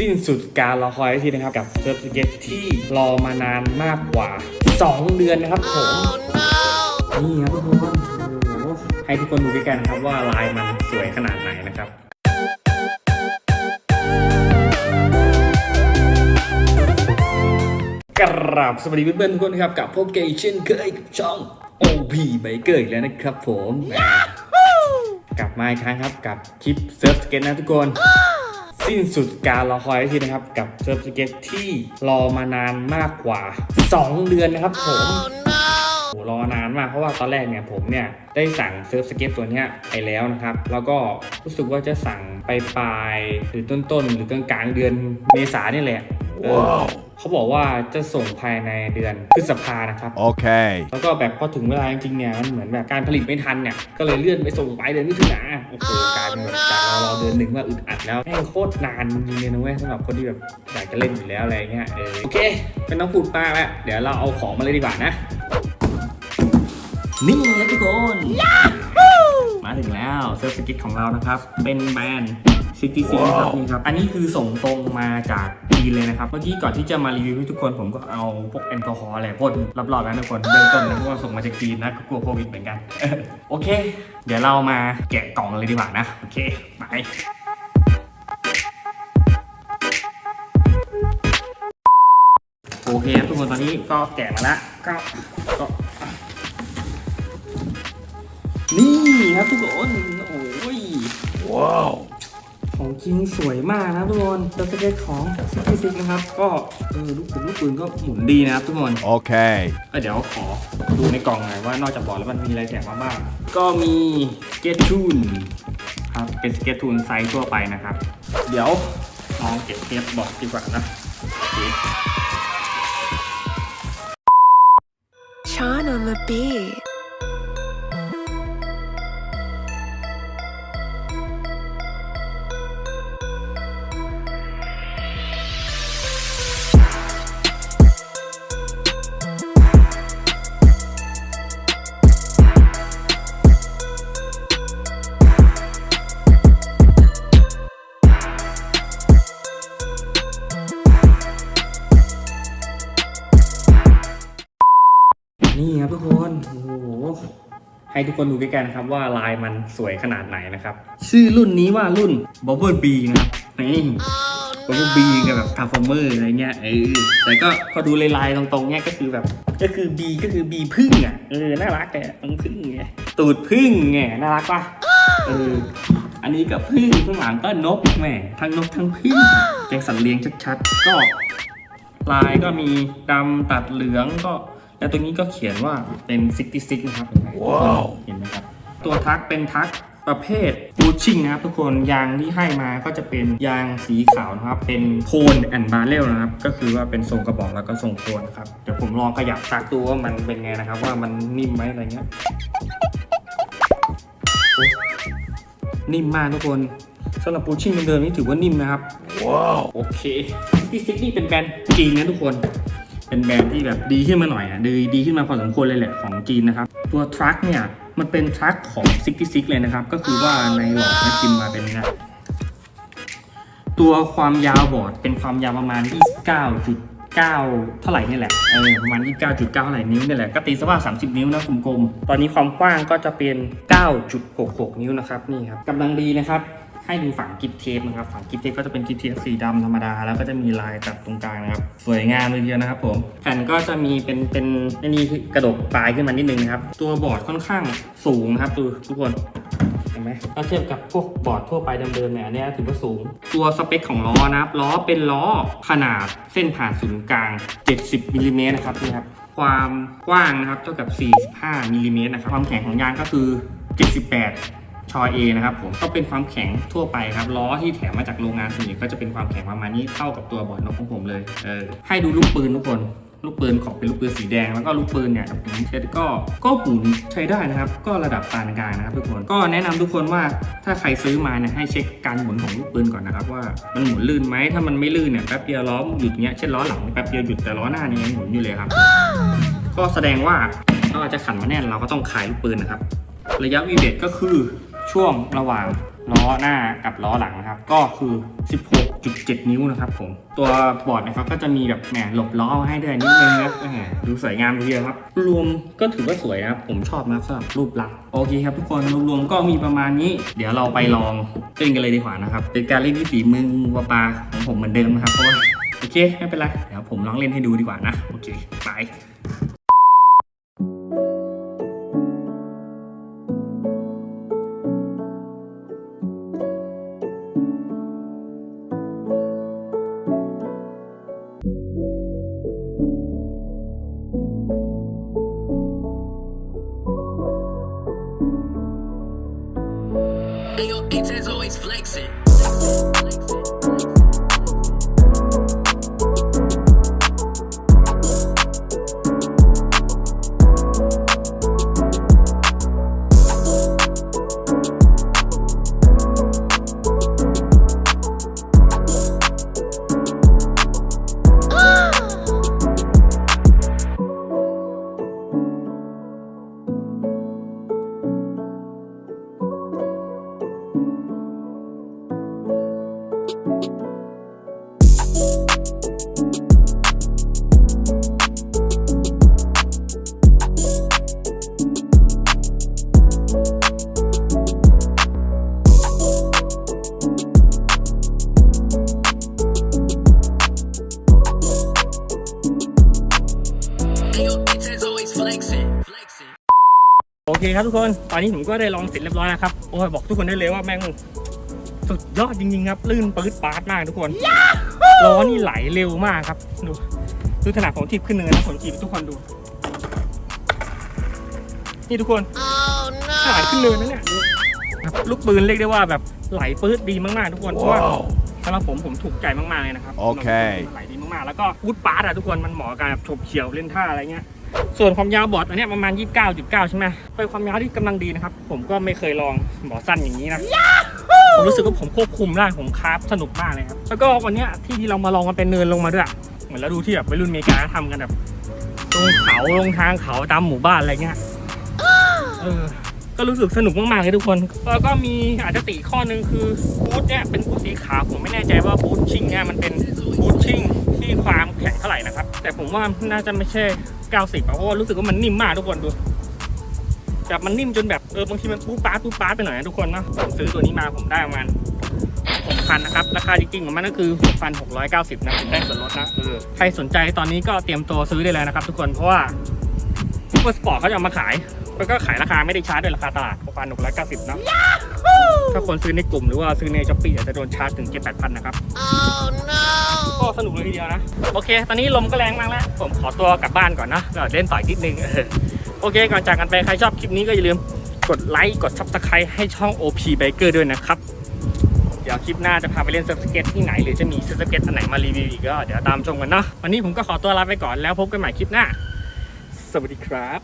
สิ้นสุดการรอคอยทีนะครับ กับเซิร์ฟสเก็ตที่รอมานานมากกว่า 2 เดือนนะครับผมนี่ครับทุกคนโอ้โหให้ทุกคนดูด้วยกันครับว่าลายมันสวยขนาดไหนนะครับกราบสวัสดีเพื่อนๆทุกคนนะครับกับพบเกย์เช่นเคยกับช่อง OP Biker อีกแล้วนะครับผมแหมกลับมาอีกครั้งครับกับคลิปเซิร์ฟสเก็ตนะทุกคน สิ้นสุดการรอคอยทีนะครับ กับเซิร์ฟสเก็ตที่รอมานานมากกว่า 2 เดือนนะครับผมโหรอนานมากเพราะว่าตอนแรกเนี่ยผมเนี่ยได้สั่งเซิร์ฟสเก็ตตัวนี้ไปแล้วนะครับ แล้วก็รู้สึกว่าจะสั่งไปปลายหรือต้นๆ หรือกลางๆเดือนเมษานี่แหละ เออเขาบอกว่าจะส่งภายในเดือนพฤษภานะครับ Okay. แล้วก็แบบพอถึงเวลาจริงๆเนี่ยมันเหมือนแบบการผลิตไม่ทันเนี่ยก็เลยเลื่อนไปส่งไปเดือนมิถุนาโอ้โหกลายเป็นแบบจากเรารอเดือนหนึ่งว่าอึดอัดแล้วแม่งโคตรนานจริงๆเลยนะเว้ยสำหรับคนที่แบบอยากจะเล่นอยู่แล้วอะไรเงี้ยเออโอเคเป็นต้องพูดมากแล้วเดี๋ยวเราเอาของมาเลยดีกว่านะนี่ครับทุกคนมาถึงแล้วเซิร์ฟสกิทของเรานะครับ เป็นแบรนด์ ซิตี้ซีนะครับนี่ครับ อันนี้คือส่งตรงมาจากจีนเลยนะครับ เมื่อกี้ก่อนที่จะมารีวิวให้ทุกคนผมก็เอาพวกแอลกอฮอล์อะไรพ่นรอบๆแล้วทุกคนเบื้องต้นนะเพราะว่าส่งมาจากจีนนะก็กลัวโควิดเหมือนกัน โอเค เดี๋ยวเรามาแกะกล่องเลยดีกว่านะ โอเค ไปโอเคครับทุกคนตอนนี้ก็แกะมาแล้วก็ก็นี่ครับทุกคนโอ้ย Wow. ของจริงสวยมากนะครับทุกคนตัวสเก็ตของซิกซิกนะครับ ก็เออลูกปืนลูกปืนก็หมุนดีนะครับทุกคน Okay. เอ้ยเดี๋ยวขอดูในกล่องหน่อยว่านอกจากบอร์ดแล้วมันมีอะไรแถมมาบ้าง ก็มีสเก็ตทูนครับเป็นสเก็ตทูนไซส์ทั่วไปนะครับ เดี๋ยวลองเก็บเทปบอร์ดดีกว่านะโอเค Sean on the beat. ให้ทุกคนดูด้วยกันนะครับว่าลายมันสวยขนาดไหนนะครับ ชื่อรุ่นนี้ว่ารุ่น Bubble B นะครับนี่ Bubble B กับแบบ Transformer อะไรเงี้ยเออแต่ก็พอดูลายๆตรงๆเนี้ยก็คือแบบก็คือ B ก็คือ B พึ่งอะเออน่ารักแกตรงพึ่งไงตูดพึ่งไงน่ารักปะเอออันนี้ก็พึ่งข้างหลังก็นกแหมทั้งนกทั้งพึ่งแกงสัตว์เลี้ยงชัดๆก็ลายก็มีดำตัดเหลืองก็ แล้วตรงนี้ก็เขียนว่าเป็น 66 นะครับเห็นไหมว้าวเห็นไหมครับ ตัวทักเป็นทักประเภทบูชิ่งนะครับทุกคนยางที่ให้มาก็จะเป็นยางสีขาวนะครับ เป็นโคนแอนบาเรลนะครับ ก็คือว่าเป็นทรงกระบอกแล้วก็ทรงโคนนะครับ เดี๋ยวผมลองขยับทักดูว่ามันเป็นไงนะครับ ว่ามันนิ่มไหมอะไรเงี้ยโอ๊ยนิ่มมากทุกคนสำหรับบูชิ่งเดิมๆนี่ถือว่านิ่มนะครับ Wow. โอเคพี่ซิกนี่เป็นแบรนด์จีนนะทุกคน เป็นแบรนด์ที่แบบดีขึ้นมาหน่อยอะดีดีขึ้นมาพอสมควรเลยแหละของจีนนะครับ ตัวทรัคเนี่ยมันเป็นทรัคของ66เลยนะครับ ก็คือว่าในหลอดนะพิมมาเป็นนี้นะตัวความยาวบอร์ดเป็นความยาวประมาณ 29.9 เท่าไหร่นี่แหละเออประมาณ 29.9เท่าไหร่นิ้วนี่แหละก็ตีซะว่า 30 นิ้วนะกลมๆตอนนี้ความกว้างก็จะเป็น 9.66 นิ้วนะครับนี่ครับกำลังดีนะครับ ให้ดูฝังกิฟเทปนะครับ ฝังกิฟเทปก็จะเป็นกิฟเทปสีดำธรรมดา แล้วก็จะมีลายตัดตรงกลางนะครับ สวยงามเลยทีเดียวนะครับผมแผ่นก็จะมีเป็นเป็นอันนี้คือกระดกปลายขึ้นมานิดนึงนะครับ ตัวบอร์ดค่อนข้างสูงครับดูทุกคนเห็นไหมถ้าเทียบกับพวกบอร์ดทั่วไปเดิมๆเนี่ยอันนี้ถือว่าสูง ตัวสเปคของล้อนะครับล้อเป็นล้อขนาดเส้นผ่านศูนย์กลาง 70มิลลิเมตรนะครับนี่ครับความกว้างนะครับเท่ากับ 45มิลลิเมตรนะครับความแข็งของยางก็คือ 78 ชอเอนะครับผมก็เป็นความแข็งทั่วไปครับล้อที่แถมมาจากโรงงานส่วนใหญ่ก็จะเป็นความแข็งประมาณนี้เท่ากับตัวบอร์ดนกของผมเลยเออให้ดูลูกปืนทุกคนลูกปืนของเป็นลูกปืนสีแดงแล้วก็ลูกปืนเนี่ยผมเช็ดก็ก็หมุนใช้ได้นะครับ ก็ระดับปานกลางนะครับทุกคนก็แนะนำทุกคนว่าถ้าใครซื้อมาเนี่ยให้เช็คการหมุนของลูกปืนก่อนนะครับว่ามันหมุนลื่นไหมถ้ามันไม่ลื่นเนี่ยแป๊บเดียวล้อหยุดเนี้ยเช่นล้อหลังแป๊บเดียวหยุดแต่ล้อหน้านี่ยังหมุนอยู่เลยครับ ก็แสดงว่าถ้าเราจะขันมาแน่นเราก็ต้องคลายลูกปืนนะครับ ระยะวีเบตก็คือ ช่วงระหว่างล้อหน้ากับล้อหลังนะครับ ก็คือ 16.7 นิ้วนะครับผม ตัวบอร์ดนะครับก็จะมีแบบแหมหลบล้อให้ด้วยนิดนึงนะแหมดูสวยงามทีเดียวครับ รวมก็ถือว่าสวยนะครับ ผมชอบนะสำหรับรูปลักษณ์โอเคครับทุกคนรวมๆก็มีประมาณนี้ เดี๋ยวเราไปลองเล่นกันเลยดีกว่านะครับ เป็นการเล่นที่ฝีมือวาปาของผมเหมือนเดิมนะครับเพราะว่าโอเคไม่เป็นไรเดี๋ยวผมลองเล่นให้ดูดีกว่านะโอเคไป and your always flexing. เคครับทุกคน ตอนนี้ผมก็ได้ลองเสร็จเรียบร้อยแล้วครับ โอ้ยบอกทุกคนได้เลยว่าแม่งสุดยอดจริงๆครับ ลื่นปื๊ดปาดมากทุกคน ล้อนี่ไหลเร็วมากครับ ดูดูขนาดผมทีบขึ้นเนินนะผมทีบให้ทุกคนดู นี่ทุกคน Oh ขนาดขึ้นเนินนะเนี่ยดูครับลูกปืนเรียกได้ว่าแบบไหลปื๊ดดีมากๆทุกคน เพราะว่าสำหรับผมผมถูกใจมากๆเลยนะครับ โอเค ไหลดีมากๆ แล้วก็วูดปาร์ตอะทุกคนมันเหมาะกับการแบบฉบเฉี่ยวเล่นท่าอะไรเงี้ย ส่วนความยาวบอร์ดอันเนี้ยประมาณ 29.9 ใช่ไหมเป็นความยาวที่กำลังดีนะครับ ผมก็ไม่เคยลองบอร์ดสั้นอย่างนี้นะผมรู้สึกว่าผมควบคุมได้ผมคราฟสนุกมากเลยครับ แล้วก็วันเนี้ยที่ที่เรามาลองกันเป็นเนินลงมาด้วย เหมือนเราดูที่แบบวัยรุ่นอเมริกาทำกันแบบลงเขาลงทางเขาตามหมู่บ้านอะไรเงี้ยเออก็รู้สึกสนุกมากๆเลยทุกคน แล้วก็มีอาจจะติข้อหนึงคือบูธเนี่ยเป็นบูธสีขาวผมไม่แน่ใจว่าบูธชิงเนี่ยมันเป็นบูธชิงที่ความแข็งเท่าไหร่นะครับ แต่ผมว่าน่าจะไม่ใช่ 90อะเพราะว่ารู้สึกว่ามันนิ่มมากทุกคนดูแบบมันนิ่มจนแบบเออบางทีมันปูป๊าปูป๊าไปหน่อยนะทุกคนนะผมซื้อตัวนี้มาผมได้ประมาณ6,000นะครับราคาจริงๆของมันก็คือ6,690นะได้ส่วนลดนะเออใครสนใจตอนนี้ก็เตรียมตัวซื้อได้เลยนะครับ ทุกคนเพราะว่าซูเปอร์สปอร์ตเขาจะมาขายแล้วก็ขายราคาไม่ได้ชาร์จด้วยราคาตลาดประมาณ690นะ ถ้าคนซื้อในกลุ่มหรือว่าซื้อในช้อปปี้อาจจะโดนชาร์จถึง 7 8 0 0 0นะครับ Oh no. ก็สนุกเลยทีเดียวนะ โอเค ตอนนี้ลมก็แรงมากแล้ว ผมขอตัวกลับบ้านก่อนนะแล้วเล่นต่อยนิดนึงเออโอเค ก่อนจากกันไป ใครชอบคลิปนี้ก็อย่าลืมกดไลค์ กด Subscribe ให้ช่อง OP Biker ด้วยนะครับ เดี๋ยวคลิปหน้าจะพาไปเล่นเซิร์ฟสเก็ตที่ไหน หรือจะมีเซิร์ฟสเก็ตอันไหนมารีวิวอีกก็เดี๋ยวตามชมกันเนาะ วันนี้ผมก็ขอตัวลาไปก่อนแล้วพบกันใหม่คลิปหน้า สวัสดีครับ